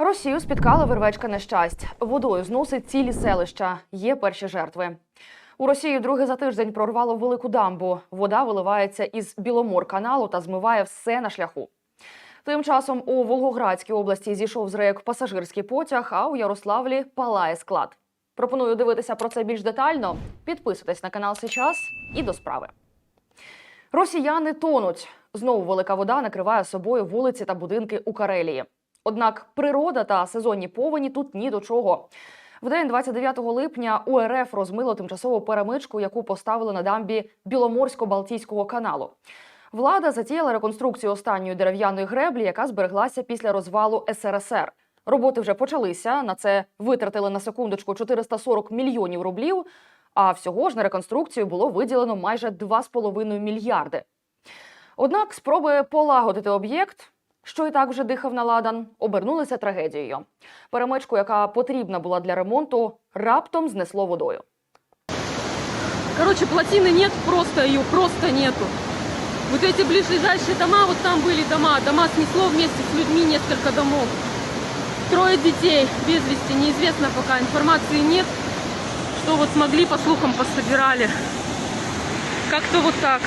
Росію спіткала вервечка нещасть. Водою зносить цілі селища. Є перші жертви. У Росії другий за тиждень прорвало велику дамбу. Вода виливається із Біломор-каналу та змиває все на шляху. Тим часом у Волгоградській області зійшов з рейок пасажирський потяг, а у Ярославлі палає склад. Пропоную дивитися про це більш детально. Підписуйтесь на канал Сейчас і до справи. Росіяни тонуть. Знову велика вода накриває собою вулиці та будинки у Карелії. Однак природа та сезонні повені тут ні до чого. В день 29 липня УРФ розмило тимчасову перемичку, яку поставили на дамбі Біломорсько-Балтійського каналу. Влада затіяла реконструкцію останньої дерев'яної греблі, яка збереглася після розвалу СРСР. Роботи вже почалися. На це витратили на секундочку 440 мільйонів рублів. А всього ж на реконструкцію було виділено майже 2,5 мільярди. Однак спроби полагодити об'єкт, що і так вже дихав на ладан, обернулися трагедією. Перемичку, яка потрібна була для ремонту, раптом знесло водою. Короче, плотины нет, просто ее просто нету. Вот эти ближайшие дома, вот там были дома, дома снесло вместе с людьми несколько домов. Трое детей без вести, неизвестно пока, информации нет, что вот смогли, по слухам, пособирали. Как-то вот так.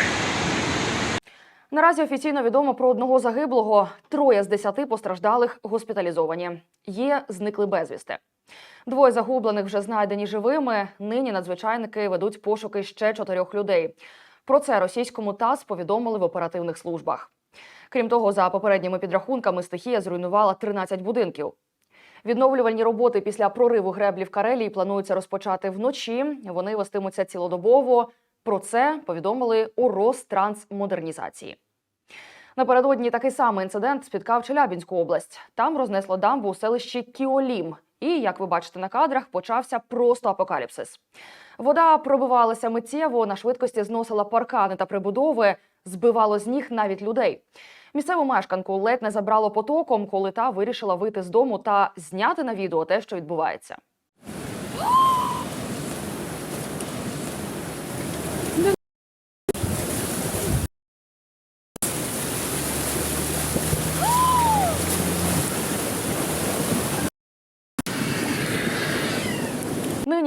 Наразі офіційно відомо про одного загиблого. Троє з десяти постраждалих госпіталізовані. Є зникли безвісти. Двоє загублених вже знайдені живими. Нині надзвичайники ведуть пошуки ще чотирьох людей. Про це російському ТАСС повідомили в оперативних службах. Крім того, за попередніми підрахунками, стихія зруйнувала 13 будинків. Відновлювальні роботи після прориву греблі в Карелії планується розпочати вночі. Вони вестимуться цілодобово. Про це повідомили у Ространсмодернізації. Напередодні такий самий інцидент спіткав Челябінську область. Там рознесло дамбу у селищі Кіолім. І, як ви бачите на кадрах, почався просто апокаліпсис. Вода пробивалася миттєво, на швидкості зносила паркани та прибудови, збивало з ніг навіть людей. Місцеву мешканку ледь не забрало потоком, коли та вирішила вийти з дому та зняти на відео те, що відбувається.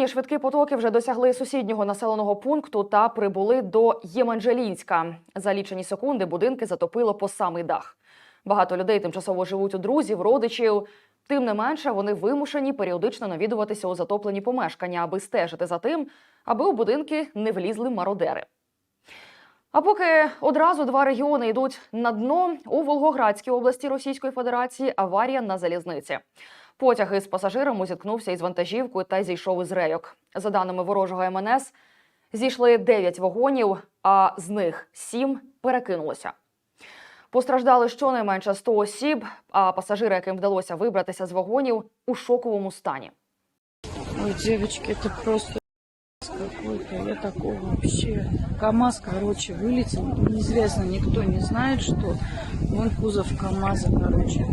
Нині швидкі потоки вже досягли сусіднього населеного пункту та прибули до Єманжелінська. За лічені секунди будинки затопило по самий дах. Багато людей тимчасово живуть у друзів, родичів. Тим не менше, вони вимушені періодично навідуватися у затоплені помешкання, аби стежити за тим, аби у будинки не влізли мародери. А поки одразу два регіони йдуть на дно у Волгоградській області Російської Федерації аварія на залізниці. Потяг із пасажирами зіткнувся із вантажівкою та зійшов із рейок. За даними ворожого МНС, зійшли 9 вагонів, а з них 7 перекинулося. Постраждали щонайменше 100 осіб, а пасажири, яким вдалося вибратися з вагонів, у шоковому стані. Ой, дівчатки, це просто какой-то. Я такого вообще. КамАЗ, короче, вылетел. Неизвестно, никто не знает, что. Вон кузов КамАЗа, короче.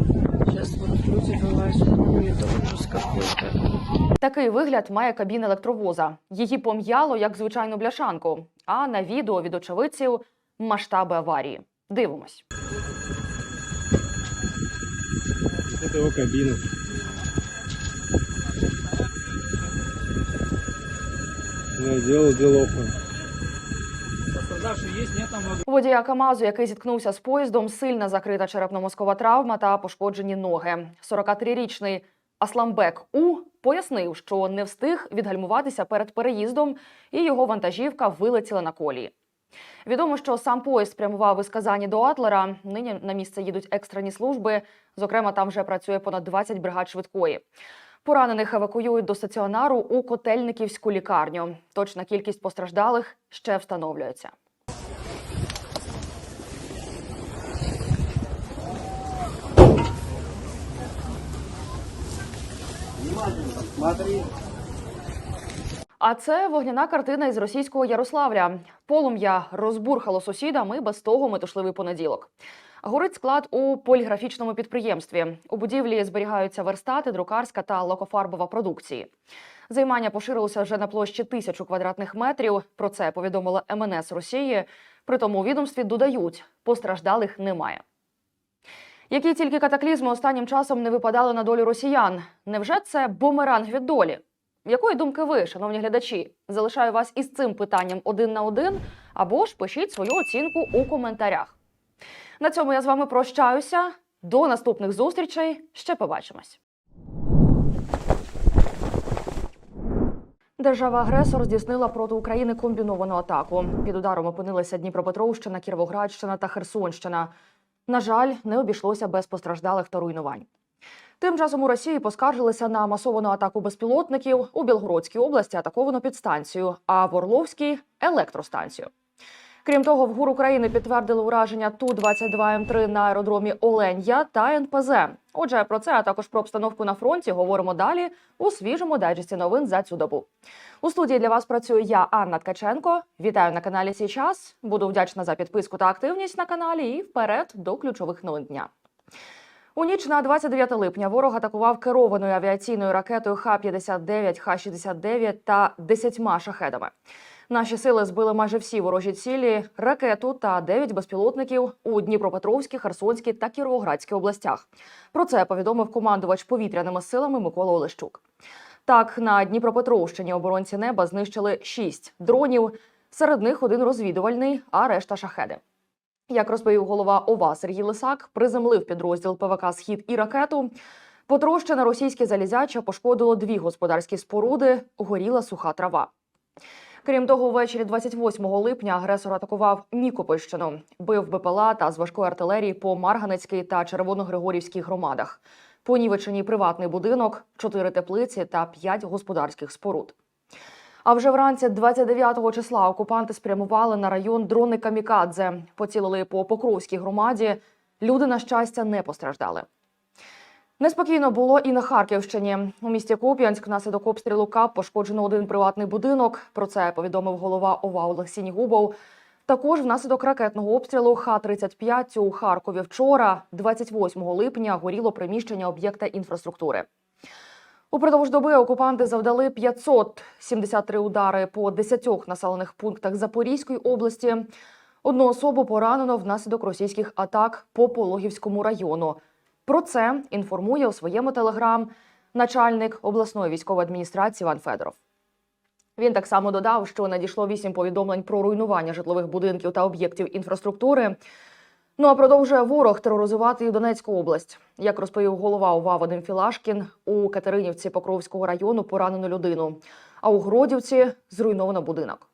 Сейчас вот люди вылазят. Ой, это ужас какой-то. Такий вигляд має кабіна електровоза. Її пом'яло як звичайну бляшанку. А на відео від очевидців масштаби аварії. Дивимось. Это его кабина. Да, дело делоха. Нет там. У водія Камазу, який зіткнувся з поїздом, сильна закрита черепно-мозкова травма та пошкоджені ноги. 43-річний Асламбек У пояснив, що не встиг відгальмуватися перед переїздом, і його вантажівка вилетіла на колії. Відомо, що сам поїзд спрямував із Казані до Атлера. Нині на місце їдуть екстрені служби. Зокрема, там вже працює понад 20 бригад швидкої. Поранених евакуюють до стаціонару у Котельниківську лікарню. Точна кількість постраждалих ще встановлюється. А це вогняна картина із російського Ярославля. Полум'я розбурхало сусідам і без того метушливий понеділок. Горить склад у поліграфічному підприємстві. У будівлі зберігаються верстати, друкарська та лакофарбова продукції. Займання поширилося вже на площі тисячу квадратних метрів. Про це повідомила МНС Росії. Притому у відомстві додають, постраждалих немає. Які тільки катаклізми останнім часом не випадали на долю росіян? Невже це бумеранг від долі? Якої думки ви, шановні глядачі? Залишаю вас із цим питанням один на один, або ж пишіть свою оцінку у коментарях. На цьому я з вами прощаюся. До наступних зустрічей. Ще побачимось. Держава-агресор здійснила проти України комбіновану атаку. Під ударом опинилися Дніпропетровщина, Кіровоградщина та Херсонщина. На жаль, не обійшлося без постраждалих та руйнувань. Тим часом у Росії поскаржилися на масовану атаку безпілотників. У Білгородській області атаковано підстанцію, а в Орловській електростанцію. Крім того, в ГУР України підтвердили ураження Ту-22М3 на аеродромі Оленя та НПЗ. Отже, про це а також про обстановку на фронті говоримо далі у свіжому дайджесті новин за цю добу. У студії для вас працюю я, Анна Ткаченко. Вітаю на каналі «Сій час». Буду вдячна за підписку та активність на каналі. І вперед до ключових новин дня. У ніч на 29 липня ворог атакував керованою авіаційною ракетою Х-59, Х-69 та 10 шахедами. Наші сили збили майже всі ворожі цілі, ракету та 9 безпілотників у Дніпропетровській, Херсонській та Кіровоградській областях. Про це повідомив командувач повітряними силами Микола Олещук. Так, на Дніпропетровщині оборонці неба знищили 6 дронів. Серед них один розвідувальний, а решта шахеди. Як розповів голова ОВА Сергій Лисак, приземлив підрозділ ПВК Схід і ракету. Потрощене російське залізяча пошкодило дві господарські споруди, горіла суха трава. Крім того, ввечері 28 липня агресор атакував Нікопольщину, бив БПЛА та з важкої артилерії по Марганецькій та Червоногригорівській громадах. Понівечені приватний будинок, чотири теплиці та п'ять господарських споруд. А вже вранці 29-го числа окупанти спрямували на район дрони Камікадзе, поцілили по Покровській громаді. Люди, на щастя, не постраждали. Неспокійно було і на Харківщині. У місті Куп'янськ внаслідок обстрілу КАП пошкоджено один приватний будинок. Про це повідомив голова ОВА Олексій Нігубов. Також внаслідок ракетного обстрілу Х-35 у Харкові вчора, 28 липня, горіло приміщення об'єкта інфраструктури. Упродовж доби окупанти завдали 573 удари по 10 населених пунктах Запорізької області. Одну особу поранено внаслідок російських атак по Пологівському району. Про це інформує у своєму телеграм начальник обласної військової адміністрації Іван Федоров. Він так само додав, що надійшло вісім повідомлень про руйнування житлових будинків та об'єктів інфраструктури. Ну а продовжує ворог тероризувати і Донецьку область. Як розповів голова ОВА Вадим Філашкін, у Катеринівці Покровського району поранено людину, а у Гродівці зруйновано будинок.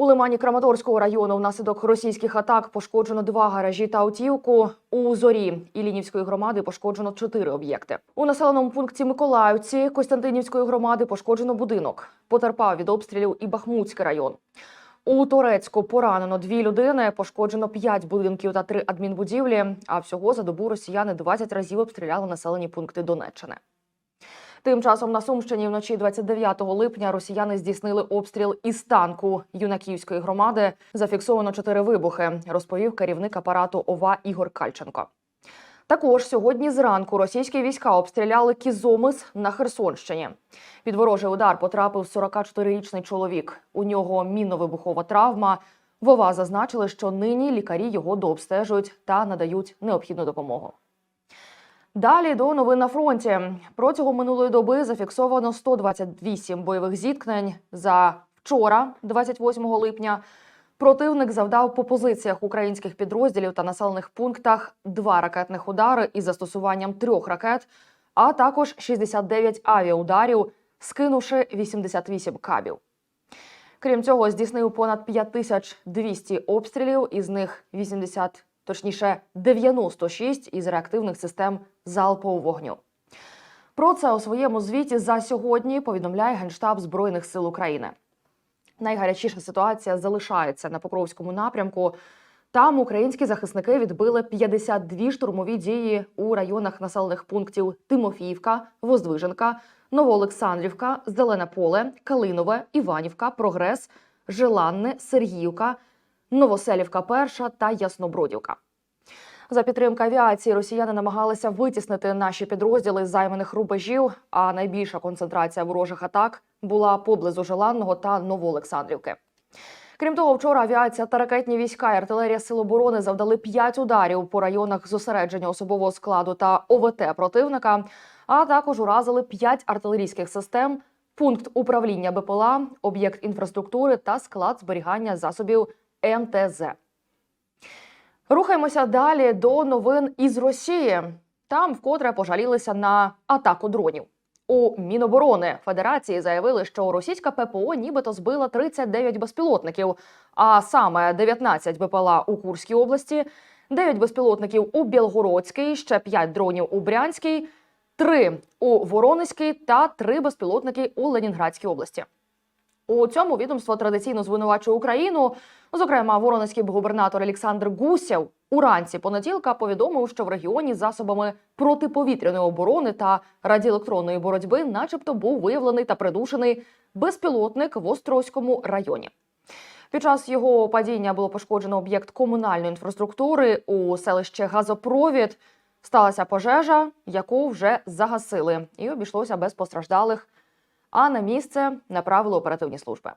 У лимані Краматорського району внаслідок російських атак пошкоджено два гаражі та автівку. У зорі Ілінівської громади пошкоджено чотири об'єкти. У населеному пункті Миколаївці Костянтинівської громади пошкоджено будинок. Потерпав від обстрілів і Бахмутський район. У Торецьку поранено дві людини, пошкоджено п'ять будинків та три адмінбудівлі. А всього за добу росіяни 20 разів обстріляли населені пункти Донеччини. Тим часом на Сумщині вночі 29 липня росіяни здійснили обстріл із танку юнаківської громади. Зафіксовано чотири вибухи, розповів керівник апарату ОВА Ігор Кальченко. Також сьогодні зранку російські війська обстріляли Кізомис на Херсонщині. Під ворожий удар потрапив 44-річний чоловік. У нього мінно-вибухова травма. Вова зазначили, що нині лікарі його дообстежують та надають необхідну допомогу. Далі до новин на фронті. Протягом минулої доби зафіксовано 128 бойових зіткнень. За вчора, 28 липня, противник завдав по позиціях українських підрозділів та населених пунктах два ракетних удари із застосуванням трьох ракет, а також 69 авіаударів, скинувши 88 кабів. Крім цього, здійснив понад 5200 обстрілів, із них 80, точніше 96 із реактивних систем залпового вогню. Про це у своєму звіті за сьогодні повідомляє Генштаб Збройних сил України. Найгарячіша ситуація залишається на Покровському напрямку. Там українські захисники відбили 52 штурмові дії у районах населених пунктів Тимофіївка, Воздвиженка, Новоолександрівка, Зелене Поле, Калинове, Іванівка, Прогрес, Желанне, Сергіївка, Новоселівка Перша та Яснобродівка. За підтримки авіації росіяни намагалися витіснити наші підрозділи з займаних рубежів. А найбільша концентрація ворожих атак була поблизу Желанного та Новоолександрівки. Крім того, вчора авіація та ракетні війська і артилерія Сил оборони завдали 5 ударів по районах зосередження особового складу та ОВТ противника, а також уразили 5 артилерійських систем, пункт управління БПЛА, об'єкт інфраструктури та склад зберігання засобів МТЗ. Рухаємося далі до новин із Росії. Там вкотре пожалілися на атаку дронів. У Міноборони Федерації заявили, що російська ППО нібито збила 39 безпілотників, а саме 19 БПЛА у Курській області, 9 безпілотників у Білгородській, ще 5 дронів у Брянській, 3 у Воронезькій та 3 безпілотники у Ленінградській області. У цьому відомство традиційно звинувачує Україну. Зокрема, воронезький губернатор Олександр Гусєв уранці понеділка повідомив, що в регіоні засобами протиповітряної оборони та радіоелектронної боротьби, начебто, був виявлений та придушений безпілотник в Острозькому районі. Під час його падіння було пошкоджено об'єкт комунальної інфраструктури у селищі Газопровід. Сталася пожежа, яку вже загасили, і обійшлося без постраждалих. А на місце направили оперативні служби.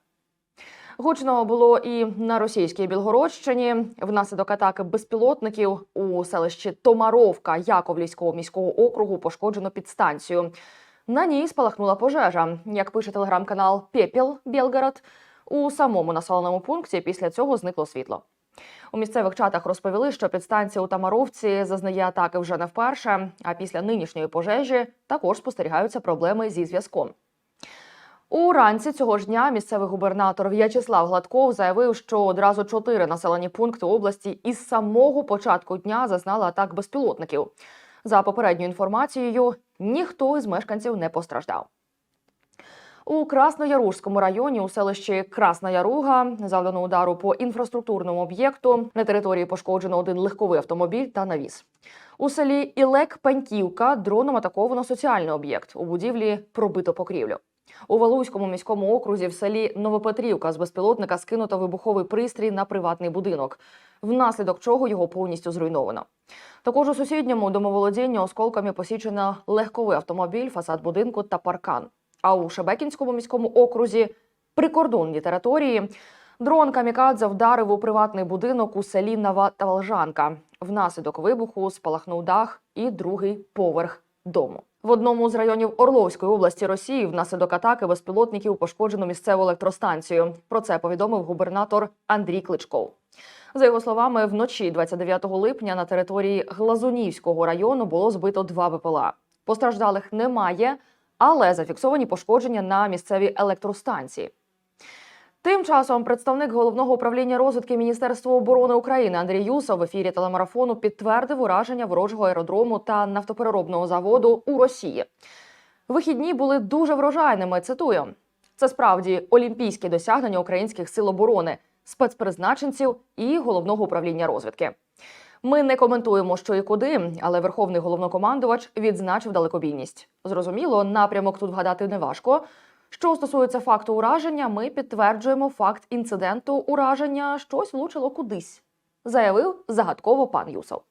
Гучно було і на російській Білгородщині. Внаслідок атаки безпілотників у селищі Томаровка Яковлівського міського округу пошкоджено підстанцію. На ній спалахнула пожежа. Як пише телеграм-канал Пепіл Білгород, у самому населеному пункті після цього зникло світло. У місцевих чатах розповіли, що підстанція у Тамаровці зазнає атаки вже не вперше. А після нинішньої пожежі також спостерігаються проблеми зі зв'язком. Уранці цього ж дня місцевий губернатор В'ячеслав Гладков заявив, що одразу чотири населені пункти області із самого початку дня зазнали атак безпілотників. За попередньою інформацією, ніхто із мешканців не постраждав. У Краснояружському районі у селищі Красна Яруга завдано удару по інфраструктурному об'єкту. На території пошкоджено один легковий автомобіль та навіс. У селі Ілек Паньківка дроном атаковано соціальний об'єкт. У будівлі пробито покрівлю. У Валуйському міському окрузі в селі Новопетрівка з безпілотника скинуто вибуховий пристрій на приватний будинок, внаслідок чого його повністю зруйновано. Також у сусідньому домоволодінні осколками посічено легковий автомобіль, фасад будинку та паркан. А у Шебекінському міському окрузі прикордонній території дрон Камікадзе вдарив у приватний будинок у селі Нова Талжанка. Внаслідок вибуху спалахнув дах і другий поверх дому. В одному з районів Орловської області Росії внаслідок атаки безпілотників пошкоджено місцеву електростанцію. Про це повідомив губернатор Андрій Кличков. За його словами, вночі 29 липня на території Глазунівського району було збито два БПЛА. Постраждалих немає, але зафіксовані пошкодження на місцевій електростанції. Тим часом представник головного управління розвідки Міністерства оборони України Андрій Юсов в ефірі телемарафону підтвердив ураження ворожого аеродрому та нафтопереробного заводу у Росії. Вихідні були дуже врожайними. Цитую: це справді олімпійські досягнення українських сил оборони, спецпризначенців і головного управління розвідки. Ми не коментуємо, що і куди, але верховний головнокомандувач відзначив далекобійність. Зрозуміло, напрямок тут вгадати неважко. Що стосується факту ураження, ми підтверджуємо факт інциденту ураження, щось влучило кудись, заявив загадково пан Юсов.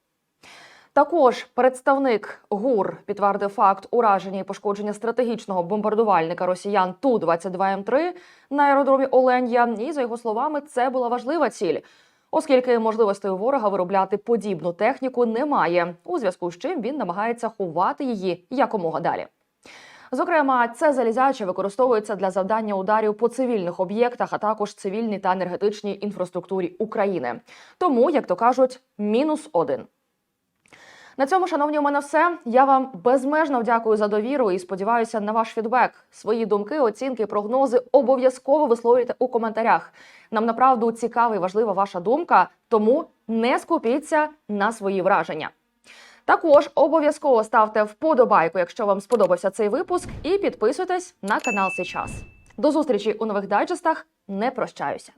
Також представник ГУР підтвердив факт ураження і пошкодження стратегічного бомбардувальника росіян ту 22 м 3 на аеродромі Оленя. І за його словами, це була важлива ціль, оскільки можливостей у ворога виробляти подібну техніку немає, у зв'язку з чим він намагається ховати її якомога далі. Зокрема, це залізяче використовується для завдання ударів по цивільних об'єктах, а також цивільній та енергетичній інфраструктурі України. Тому, як то кажуть, мінус один. На цьому, шановні, у мене все. Я вам безмежно вдякую за довіру і сподіваюся на ваш фідбек. Свої думки, оцінки, прогнози обов'язково висловлюйте у коментарях. Нам направду цікава і важлива ваша думка, тому не скупіться на свої враження. Також обов'язково ставте вподобайку, якщо вам сподобався цей випуск, і підписуйтесь на канал Сейчас. До зустрічі у нових дайджестах. Не прощаюся.